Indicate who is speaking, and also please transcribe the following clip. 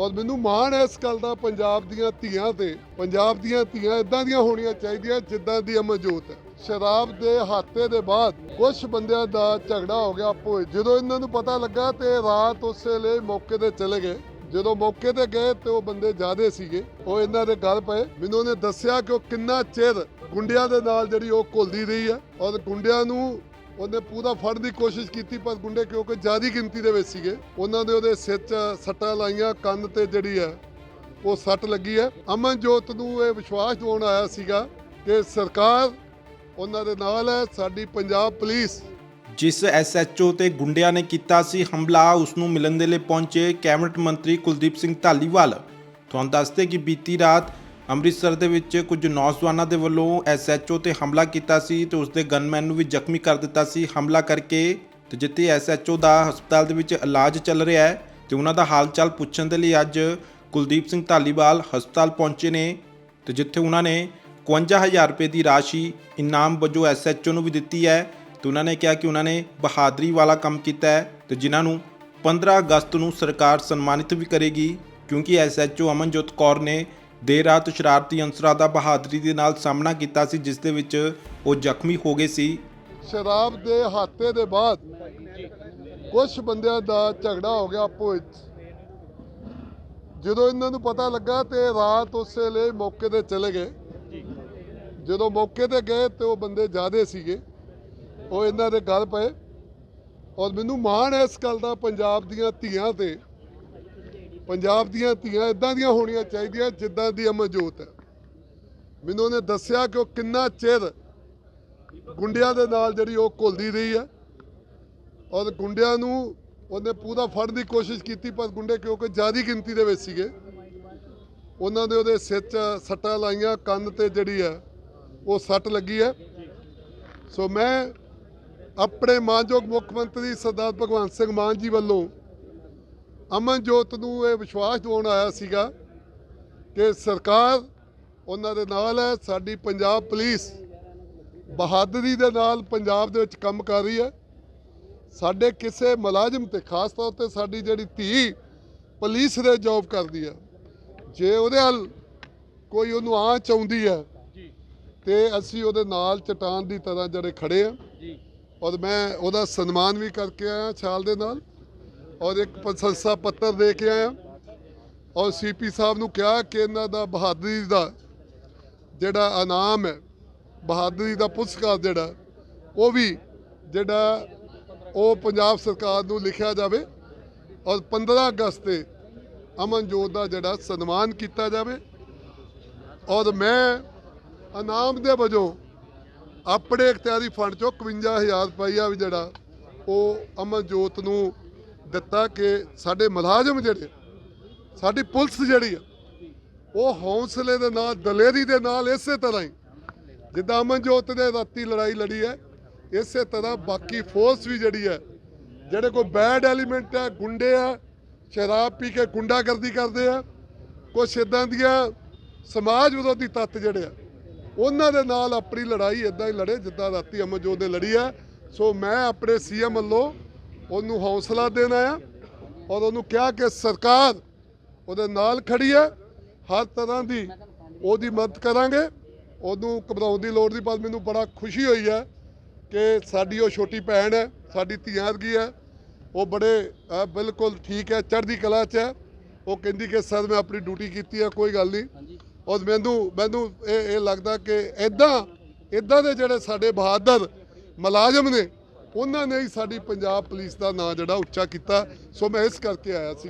Speaker 1: ਔਰ ਮੈਨੂੰ ਮਾਣ ਹੈ ਇਸ ਗੱਲ ਦਾ ਪੰਜਾਬ ਦੀਆਂ ਧੀਆਂ ਤੇ, ਪੰਜਾਬ ਦੀਆਂ ਧੀਆਂ ਇਦਾਂ ਦੀਆਂ ਹੋਣੀਆਂ ਚਾਹੀਦੀਆਂ ਜਿੱਦਾਂ ਦੀ ਅਮਰਜੋਤ ਹੈ। ਸ਼ਰਾਬ ਦੇ ਹਾਤੇ ਦੇ ਬਾਅਦ ਕੁਝ ਬੰਦਿਆਂ ਦਾ ਝਗੜਾ ਹੋ ਗਿਆ ਆਪੋ ਜਦੋਂ ਇਹਨਾਂ ਨੂੰ ਪਤਾ ਲੱਗਾ ਤੇ ਰਾਤ ਉਸੇ ਲਈ ਮੌਕੇ ਤੇ ਚਲੇ ਗਏ। ਜਦੋਂ ਮੌਕੇ ਤੇ ਗਏ ਤੇ ਉਹ ਬੰਦੇ ਜ਼ਿਆਦੇ ਸੀਗੇ। ਉਹ ਇਹਨਾਂ ਦੇ ਗੱਲ ਪਏ। ਮੈਨੂੰ ਉਹਨੇ ਦੱਸਿਆ ਕਿ ਉਹ ਕਿੰਨਾ ਚਿਰ ਗੁੰਡਿਆਂ ਦੇ ਨਾਲ ਜਿਹੜੀ ਉਹ ਘੁਲਦੀ ਰਹੀ ਹੈ ਔਰ ਗੁੰਡਿਆਂ ਨੂੰ ਉਹਨੇ ਪੂਰਾ ਫੜਨ ਦੀ ਕੋਸ਼ਿਸ਼ ਕੀਤੀ, ਪਰ ਗੁੰਡੇ ਕਿਉਂਕਿ ਜ਼ਿਆਦੀ ਗਿਣਤੀ ਦੇ ਵਿੱਚ ਸੀਗੇ, ਉਹਨਾਂ ਦੇ ਉਹਦੇ ਸਿਰ 'ਚ ਸੱਟਾਂ ਲਾਈਆਂ, ਕੰਨ ਤੇ ਜਿਹੜੀ ਹੈ, ਉਹ ਸੱਟ ਲੱਗੀ ਹੈ। ਅਮਨਜੋਤ ਨੂੰ ਇਹ ਵਿਸ਼ਵਾਸ ਦਿਵਾਉਣ ਆਇਆ ਸੀਗਾ ਕਿ ਸਰਕਾਰ ਉਹਨਾਂ ਦੇ ਨਾਲ ਹੈ, ਸਾਡੀ ਪੰਜਾਬ ਪੁਲਿਸ।
Speaker 2: ਜਿਸ ਐਸਐਚਓ ਤੇ ਗੁੰਡਿਆਂ ਨੇ ਕੀਤਾ ਸੀ ਹਮਲਾ, ਉਸ ਨੂੰ ਮਿਲਣ ਦੇ ਲਈ ਪਹੁੰਚੇ ਕੈਬਨਿਟ ਮੰਤਰੀ ਕੁਲਦੀਪ ਸਿੰਘ ਧਾਲੀਵਾਲ ਤੁਹਾਨੂੰ ਦੱਸਦੇ ਕਿ ਬੀਤੀ ਰਾਤ ਅੰਮ੍ਰਿਤਸਰ ਦੇ ਵਿੱਚ ਕੁਝ ਨੌਜਵਾਨਾਂ ਦੇ ਵੱਲੋਂ ਐਸਐਚਓ ਤੇ ਹਮਲਾ ਕੀਤਾ ਸੀ ਤੇ ਉਸਦੇ ਗਨਮੈਨ ਨੂੰ ਵੀ ਜ਼ਖਮੀ ਕਰ ਦਿੱਤਾ ਸੀ। ਹਮਲਾ ਕਰਕੇ ਤੇ ਜਿੱਥੇ ਐਸਐਚਓ ਦਾ ਹਸਪਤਾਲ ਦੇ ਵਿੱਚ ਇਲਾਜ ਚੱਲ ਰਿਹਾ ਹੈ ਤੇ ਉਹਨਾਂ ਦਾ ਹਾਲ ਚਾਲ ਪੁੱਛਣ ਦੇ ਲਈ ਅੱਜ ਕੁਲਦੀਪ ਸਿੰਘ ਢਾਲੀਵਾਲ ਹਸਪਤਾਲ ਪਹੁੰਚੇ ਨੇ ਤੇ ਜਿੱਥੇ ਉਹਨਾਂ ਨੇ 51000 ਰੁਪਏ ਦੀ ਰਾਸ਼ੀ ਇਨਾਮ ਵਜੋਂ ਐਸਐਚਓ ਨੂੰ ਵੀ ਦਿੱਤੀ ਹੈ ਤੇ ਉਹਨਾਂ ਨੇ ਕਿਹਾ ਕਿ ਉਹਨਾਂ ਨੇ ਬਹਾਦਰੀ ਵਾਲਾ ਕੰਮ ਕੀਤਾ ਹੈ ਤੇ ਜਿਨ੍ਹਾਂ ਨੂੰ 15 ਅਗਸਤ ਨੂੰ ਸਰਕਾਰ ਸਨਮਾਨਿਤ ਵੀ ਕਰੇਗੀ ਕਿਉਂਕਿ ਐਸਐਚਓ ਅਮਨਜੋਤ ਕੌਰ ਨੇ ਦੇਰ ਰਾਤ ਸ਼ਰਾਰਤੀ ਅੰਸਰਾਂ ਦਾ ਬਹਾਦਰੀ ਦੇ ਨਾਲ ਸਾਹਮਣਾ ਕੀਤਾ ਸੀ, ਜਿਸ ਦੇ ਵਿੱਚ ਉਹ ਜ਼ਖਮੀ ਹੋ ਗਏ ਸੀ।
Speaker 1: ਸ਼ਰਾਬ ਦੇ ਹਾਤੇ ਦੇ ਬਾਅਦ ਕੁਝ ਬੰਦਿਆਂ ਦਾ ਝਗੜਾ ਹੋ ਗਿਆ ਆਪੋ ਵਿੱਚ ਜਦੋਂ ਇਹਨਾਂ ਨੂੰ ਪਤਾ ਲੱਗਾ ਤੇ ਰਾਤ ਉਸੇ ਲਈ ਮੌਕੇ ਤੇ ਚਲੇ ਗਏ। ਜਦੋਂ ਮੌਕੇ ਤੇ ਗਏ ਤੇ ਉਹ ਬੰਦੇ ਜ਼ਿਆਦੇ ਸੀਗੇ। ਉਹ ਇਹਨਾਂ ਦੇ ਗੱਲ ਪਏ। ਔਰ ਮੈਨੂੰ ਮਾਣ ਹੈ ਇਸ ਗੱਲ ਦਾ, ਪੰਜਾਬ ਦੀਆਂ ਧੀਆਂ ਤੇ ਪੰਜਾਬ ਦੀਆਂ ਧੀਆਂ ਇਦਾਂ ਦੀਆਂ ਹੋਣੀਆਂ ਚਾਹੀਦੀਆਂ ਜਿੱਦਾਂ ਦੀ ਅਮਰਜੋਤ ਹੈ। ਮੈਨੂੰ ਉਹਨੇ ਦੱਸਿਆ ਕਿ ਉਹ ਕਿੰਨਾ ਚਿਰ ਗੁੰਡਿਆਂ ਦੇ ਨਾਲ ਜਿਹੜੀ ਉਹ ਘੁਲਦੀ ਰਹੀ ਹੈ ਔਰ ਗੁੰਡਿਆਂ ਨੂੰ ਉਹਨੇ ਪੂਰਾ ਫੜਨ ਦੀ ਕੋਸ਼ਿਸ਼ ਕੀਤੀ, ਪਰ ਗੁੰਡੇ ਕਿਉਂਕਿ ਜ਼ਿਆਦੀ ਗਿਣਤੀ ਦੇ ਵਿੱਚ ਸੀਗੇ, ਉਹਨਾਂ ਦੇ ਉਹਦੇ ਸਿਰ 'ਚ ਸੱਟਾਂ ਲਾਈਆਂ, ਕੰਨ ਤੇ ਜਿਹੜੀ ਹੈ ਉਹ ਸੱਟ ਲੱਗੀ ਹੈ। ਸੋ ਮੈਂ ਆਪਣੇ ਮਾਨਯੋਗ ਮੁੱਖ ਮੰਤਰੀ ਸਰਦਾਰ ਭਗਵੰਤ ਸਿੰਘ ਮਾਨ ਜੀ ਵੱਲੋਂ ਅਮਨਜੋਤ ਨੂੰ ਇਹ ਵਿਸ਼ਵਾਸ ਦਿਵਾਉਣ ਆਇਆ ਸੀਗਾ ਕਿ ਸਰਕਾਰ ਉਹਨਾਂ ਦੇ ਨਾਲ ਹੈ ਸਾਡੀ ਪੰਜਾਬ ਪੁਲਿਸ ਬਹਾਦਰੀ ਦੇ ਨਾਲ ਪੰਜਾਬ ਦੇ ਵਿੱਚ ਕੰਮ ਕਰ ਰਹੀ ਹੈ। ਸਾਡੇ ਕਿਸੇ ਮੁਲਾਜ਼ਮ ਤੇ ਖਾਸ ਤੌਰ ਤੇ ਸਾਡੀ ਜਿਹੜੀ ਧੀ ਪੁਲਿਸ ਦੇ ਜੌਬ ਕਰਦੀ ਹੈ। ਜੇ ਉਹਦੇ ਹਲ ਕੋਈ ਉਹਨੂੰ ਆਂਚ ਆਉਂਦੀ ਹੈ ਤੇ ਅਸੀਂ ਉਹਦੇ ਨਾਲ ਚਟਾਨ ਦੀ ਤਰ੍ਹਾਂ ਜਿਹੜੇ ਖੜੇ ਆ ਔਰ ਮੈਂ ਉਹਦਾ ਸਨਮਾਨ ਵੀ ਕਰਕੇ ਆਇਆ ਛਾਲ ਦੇ ਨਾਲ। ਔਰ ਇੱਕ ਪ੍ਰਸ਼ੰਸਾ ਪੱਤਰ ਦੇ ਕੇ ਆਇਆ ਔਰ ਸੀਪੀ ਸਾਹਿਬ ਨੂੰ ਕਿਹਾ ਕਿ ਇਹਨਾਂ ਦਾ ਬਹਾਦਰੀ ਦਾ ਜਿਹੜਾ ਇਨਾਮ ਹੈ, ਬਹਾਦਰੀ ਦਾ ਪੁਰਸਕਾਰ ਜਿਹੜਾ, ਉਹ ਵੀ ਜਿਹੜਾ ਉਹ ਪੰਜਾਬ ਸਰਕਾਰ ਨੂੰ ਲਿਖਿਆ ਜਾਵੇ ਔਰ 15 ਅਗਸਤ ਤੇ ਅਮਨਜੋਤ ਦਾ ਜਿਹੜਾ ਸਨਮਾਨ ਕੀਤਾ ਜਾਵੇ ਔਰ ਮੈਂ ਇਨਾਮ ਦੇ ਵਜੋਂ ਆਪਣੇ ਇਖਤਿਆਰੀ ਫੰਡ ਚੋਂ 51000 ਰੁਪਈਆ ਵੀ ਜਿਹੜਾ ਉਹ ਅਮਨਜੋਤ ਨੂੰ ਦਿੱਤਾ ਕਿ ਸਾਡੇ ਮੁਲਾਜ਼ਮ ਜਿਹੜੇ, ਸਾਡੀ ਪੁਲਿਸ ਜਿਹੜੀ ਆ, ਉਹ ਹੌਸਲੇ ਦੇ ਨਾਲ, ਦਲੇਰੀ ਦੇ ਨਾਲ ਇਸੇ ਤਰ੍ਹਾਂ ਹੀ, ਜਿੱਦਾਂ ਅਮਨਜੋਤ ਨੇ ਰਾਤੀ ਲੜਾਈ ਲੜੀ ਹੈ, ਇਸੇ ਤਰ੍ਹਾਂ ਬਾਕੀ ਫੋਰਸ ਵੀ ਜਿਹੜੀ ਹੈ, ਜਿਹੜੇ ਕੋਈ ਬੈਡ ਐਲੀਮੈਂਟ ਹੈ, ਗੁੰਡੇ ਆ, ਸ਼ਰਾਬ ਪੀ ਕੇ ਗੁੰਡਾਗਰਦੀ ਕਰਦੇ ਆ, ਕੁਛ ਇਦਾਂ ਦੀਆਂ ਸਮਾਜ ਵਿਰੋਧੀ ਤੱਤ ਜਿਹੜੇ ਆ, ਉਹਨਾਂ ਦੇ ਨਾਲ ਆਪਣੀ ਲੜਾਈ ਇਦਾਂ ਹੀ ਲੜੇ, ਜਿੱਦਾਂ ਰਾਤੀ ਅਮਨਜੋਤ ਨੇ ਲੜੀ ਹੈ। ਸੋ ਮੈਂ ਆਪਣੇ ਸੀਐਮ ਵੱਲੋਂ ਉਹਨੂੰ ਹੌਸਲਾ ਦੇਣ ਆਇਆ ਔਰ ਉਹਨੂੰ ਕਿਹਾ ਕਿ ਸਰਕਾਰ ਉਹਦੇ ਨਾਲ ਖੜੀ ਹੈ ਹਰ ਤਰ੍ਹਾਂ ਦੀ ਉਹਦੀ ਮਦਦ ਕਰਾਂਗੇ। ਉਹਨੂੰ ਘਬਰਾਉਣ ਦੀ ਲੋੜ ਨਹੀਂ ਪਰ ਮੈਨੂੰ ਬੜਾ ਖੁਸ਼ੀ ਹੋਈ ਹੈ ਕਿ ਸਾਡੀ ਉਹ ਛੋਟੀ ਭੈਣ ਹੈ ਸਾਡੀ ਧੀਆਂ ਵਰਗੀ ਹੈ। ਉਹ ਬੜੇ ਬਿਲਕੁਲ ਠੀਕ ਹੈ ਚੜ੍ਹਦੀ ਕਲਾ 'ਚ ਹੈ। ਉਹ ਕਹਿੰਦੀ ਕਿ ਸਰ ਮੈਂ ਆਪਣੀ ਡਿਊਟੀ ਕੀਤੀ ਹੈ ਕੋਈ ਗੱਲ ਨਹੀਂ। ਔਰ ਮੈਨੂੰ ਮੈਨੂੰ ਇਹ ਇਹ ਲੱਗਦਾ ਕਿ ਇਦਾਂ ਇਦਾਂ ਦੇ ਜਿਹੜੇ ਸਾਡੇ ਬਹਾਦਰ ਮੁਲਾਜ਼ਮ ਨੇ ਉਹਨਾਂ ਨੇ ਹੀ ਸਾਡੀ ਪੰਜਾਬ ਪੁਲਿਸ ਦਾ ਨਾਂ ਜਿਹੜਾ ਉੱਚਾ ਕੀਤਾ। ਸੋ ਮੈਂ ਇਸ ਕਰਕੇ ਆਇਆ ਸੀ